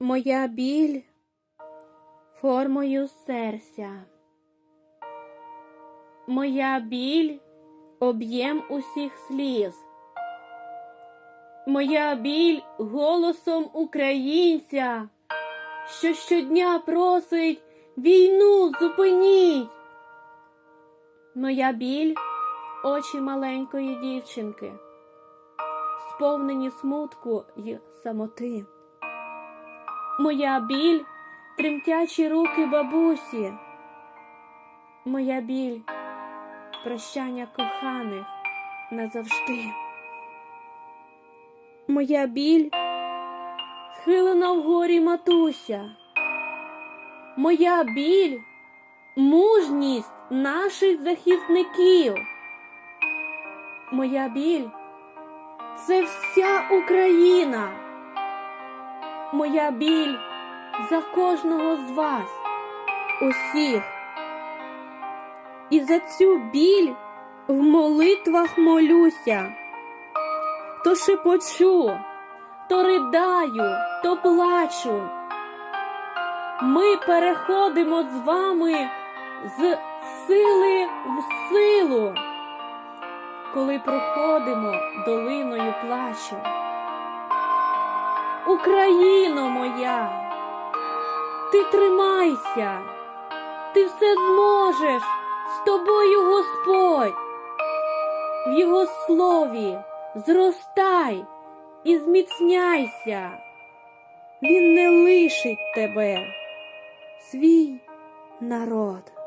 Моя біль формою серця. Моя біль об'єм усіх сліз. Моя біль голосом українця, що щодня просить війну зупиніть. Моя біль очі маленької дівчинки, сповнені смутку й самоти. Моя біль тремтячі руки бабусі. Моя біль прощання коханих назавжди. Моя біль схилена вгорі матуся. Моя біль мужність наших захисників. Моя біль це вся Україна. Моя біль за кожного з вас, усіх. І за цю біль в молитвах молюся. То шепочу, то ридаю, то плачу. Ми переходимо з вами з сили в силу, коли проходимо долиною плачу. Україно моя, ти тримайся, ти все зможеш, з тобою Господь. В Його слові зростай і зміцняйся. Він не лишить тебе, свій народ.